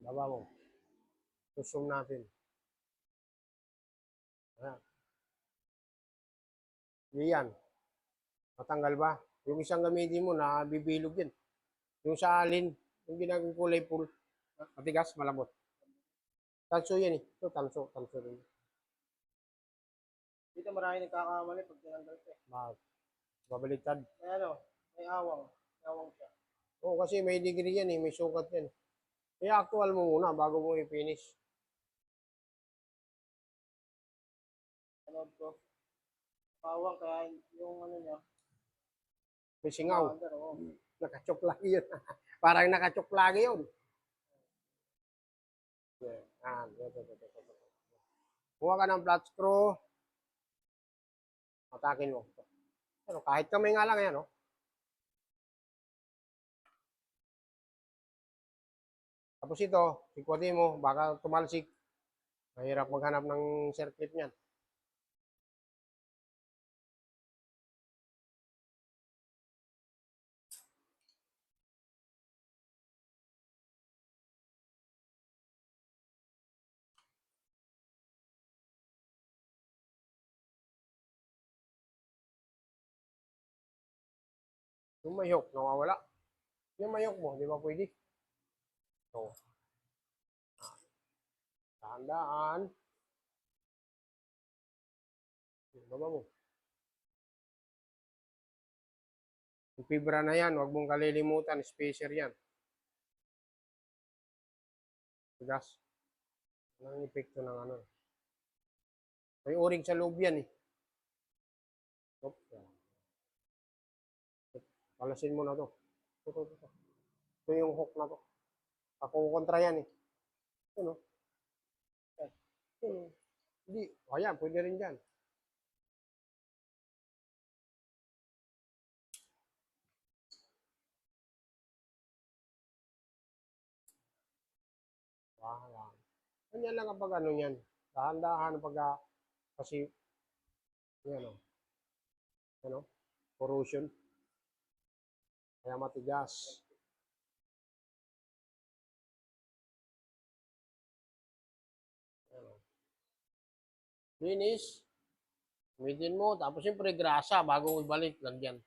Mo. Susum natin. Ayan. Yan. Matanggal ba? Yung isang gamitin mo, nabibilog yan. Yung sa alin, yung ginagawang kulay pool. Matigas, malambot. Tanso yan eh. Ito, tanso. Tanso rin. Dito marami nagkakamali pag tinanggal ko. eh. Bakit? Babaliktad. May ano, may awang. May awang siya. Oo, kasi may degree yan eh. May sukat yan. Kaya actual mo muna bago mo i-finish. Ano ko. Awang kaya yung ano niya. May singaw. Oh. Nakachok lagi yun. Parang nakachok lagi yun. Yan, yan. Kuha ka ng flat screw. Atakin mo. Pero kahit kamay nga lang yan, no? Tapos ito, sikwatin mo, baka tumalsik. Mahirap maghanap ng circuit niyan. Yung mayok, nawawala. Yung mayok mo, di ba pwede? So, Tandaan. Baba mo. Yung fibra na yan, huwag mong kalilimutan, spacer yan. Tigas. Walang epekto ng ano. May o-ring sa loob yan eh. Oop. Palasin mo na to. Ito, ito, ito. Ito yung hook na to. Ako kontra yan eh. Ano? Hmm. Hindi. O yan, pwede rin dyan. Dahan. Ganyan lang kapag ano yan. Dahan-dahan pag kasi yan o. Ano? Corrosion. Kaya matigas. Linis. Gamitin mo. Tapos siyempre grasa bago ibalik. Lagyan.